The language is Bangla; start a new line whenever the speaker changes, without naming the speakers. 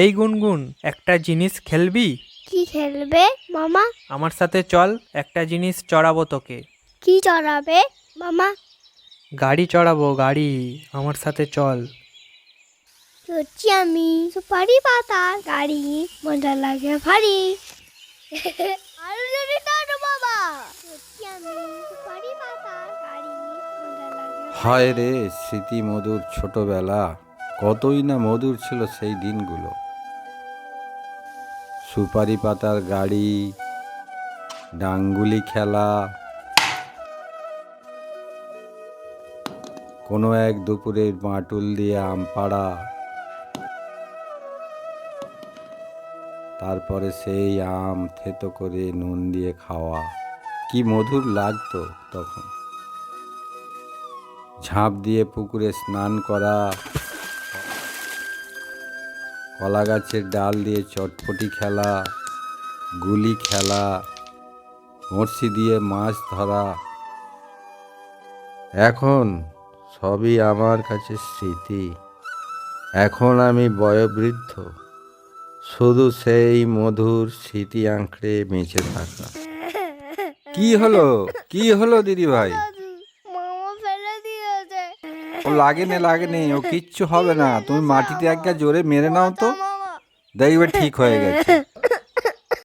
এই গুনগুন একটা জিনিস খেলবি?
কি খেলবে মামা?
আমার সাথে চল একটা জিনিস চড়াবো তোকে।
কি চড়াবে মামা?
গাড়ি চড়াবো গাড়ি আমার সাথে চল।
চড়ছি আমি সুপারি পাতা গাড়ি মজা লাগে ভারী। আরও জোরে টানো বাবা চড়ছি আমি সুপারি পাতা গাড়ি মজা লাগে
হায় রে স্মৃতি মধুর ছোটবেলা কতই না মধুর ছিল সেই দিনগুলো। সুপারি পাতার গাড়ি, ডাঙ্গুলি খেলা, কোনো এক দুপুরের মাটুল দিয়ে আম পাড়া, তারপরে সেই আম থেতো করে নুন দিয়ে খাওয়া। কি মধুর লাগতো তখন। ঝাঁপ দিয়ে পুকুরে স্নান করা কলা গাছের ডাল দিয়ে চটপটি খেলা, গুলি খেলা বড়শি দিয়ে মাছ ধরা। এখন সবই আমার কাছে স্মৃতি। এখন আমি বয়োবৃদ্ধ। শুধু সেই মধুর স্মৃতি আঁকড়ে বেঁচে থাকা। কি হলো? কি হলো দিদি ভাই ও লাগেনি লাগেনি, ও কিচ্ছু হবে না। তুমি মাটিতে একটা জোরে মেরে নাও তো। দেখবে ঠিক হয়ে গেছে।